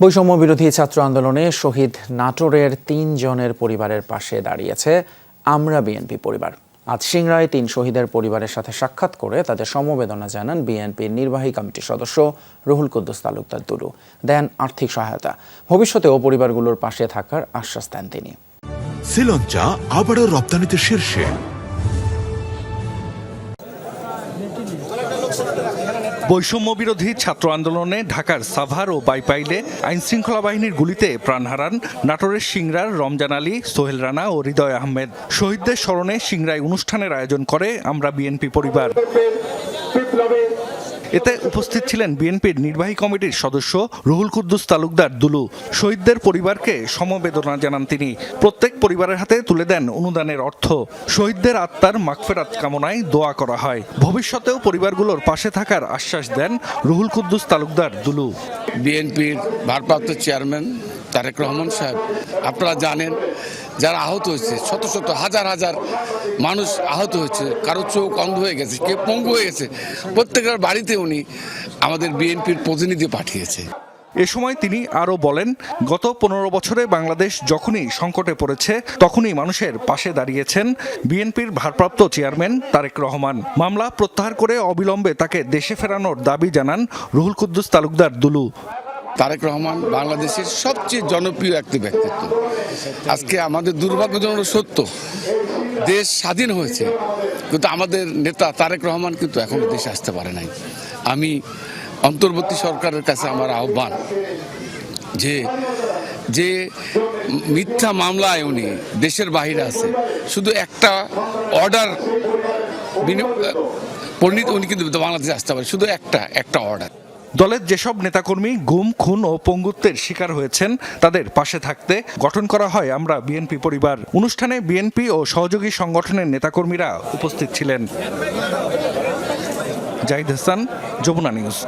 বৈষম্য বিরোধী ছাত্র আন্দোলনে শহীদ নাটোরের তিন জনের পরিবারের পাশে দাঁড়িয়েছে আমরা বিএনপি পরিবার। আজ সিংড়ায় তিন শহীদের পরিবারের সাথে সাক্ষাৎ করে তাদের সমবেদনা জানান বিএনপির নির্বাহী কমিটির সদস্য রুহুল কুদ্দুস তালুকদার দুলু। দেন আর্থিক সহায়তা। ভবিষ্যতেও পরিবারগুলোর পাশে থাকার আশ্বাস দেন তিনি। আবারও রপ্তানিতে শীর্ষে। বৈষম্য বিরোধী ছাত্র আন্দোলনে ঢাকার সাভার ও বাইপাইলে আইন শৃঙ্খলা বাহিনীর গুলিতে প্রাণ হারান নাটোরের সিংরার রমজান আলী, সোহেল রানা ও হৃদয় আহমেদ। শহীদদের স্মরণে সিংড়ায় অনুষ্ঠানের আয়োজন করে আমরা বিএনপি পরিবার। এতে উপস্থিত ছিলেন বিএনপির নির্বাহী কমিটির সদস্য রুহুল কুদ্দুস তালুকদার দুলু। শহীদদের পরিবারকে সমবেদনা জানান তিনি। প্রত্যেক পরিবারের হাতে তুলে দেন অনুদানের অর্থ। শহীদদের আত্মার মাগফেরাত কামনায় দোয়া করা হয়। ভবিষ্যতেও পরিবারগুলোর পাশে থাকার আশ্বাস দেন রুহুল কুদ্দুস তালুকদার দুলু। বিএনপির ভারপ্রাপ্ত চেয়ারম্যান তারেক রহমান সাহেব। আপনারা জানেন, যারা আহত হয়েছে, শত শত, হাজার হাজার মানুষ আহত হয়েছে। কারও চোখ অন্ধ হয়ে গেছে, কেউ পঙ্গু হয়ে গেছে। প্রত্যেকের বাড়িতে উনি আমাদের বিএনপির প্রতিনিধি পাঠিয়েছে। এ সময় তিনি আরও বলেন, গত পনেরো বছরে বাংলাদেশ যখনই সংকটে পড়েছে, তখনই মানুষের পাশে দাঁড়িয়েছেন বিএনপির ভারপ্রাপ্ত চেয়ারম্যান তারেক রহমান। মামলা প্রত্যাহার করে অবিলম্বে তাকে দেশে ফেরানোর দাবি জানান রুহুল কুদ্দুস তালুকদার দুলু। তারেক রহমান বাংলাদেশের সবচেয়ে জনপ্রিয় একটি ব্যক্তিত্ব। আজকে আমাদের দুর্ভাগ্যজনক সত্য, দেশ স্বাধীন হয়েছে, কিন্তু আমাদের নেতা তারেক রহমান কিন্তু এখনও দেশে আসতে পারে নাই। আমি অন্তর্বর্তী সরকারের কাছে আমার আহ্বান যে যে মিথ্যা মামলায় উনি দেশের বাইরে আছে, শুধু একটা অর্ডার পরিণত উনি কিন্তু বাংলাদেশে আসতে পারে, শুধু একটা একটা অর্ডার দলের যেসব নেতাকর্মী গুম, খুন ও পঙ্গুত্বের শিকার হয়েছেন, তাদের পাশে থাকতে গঠন করা হয়। আমরা বিএনপি পরিবার অনুষ্ঠানে বিএনপি ও সহযোগী সংগঠনের নেতাকর্মীরা উপস্থিত ছিলেন। জাহিদ হাসান, যমুনা নিউজ।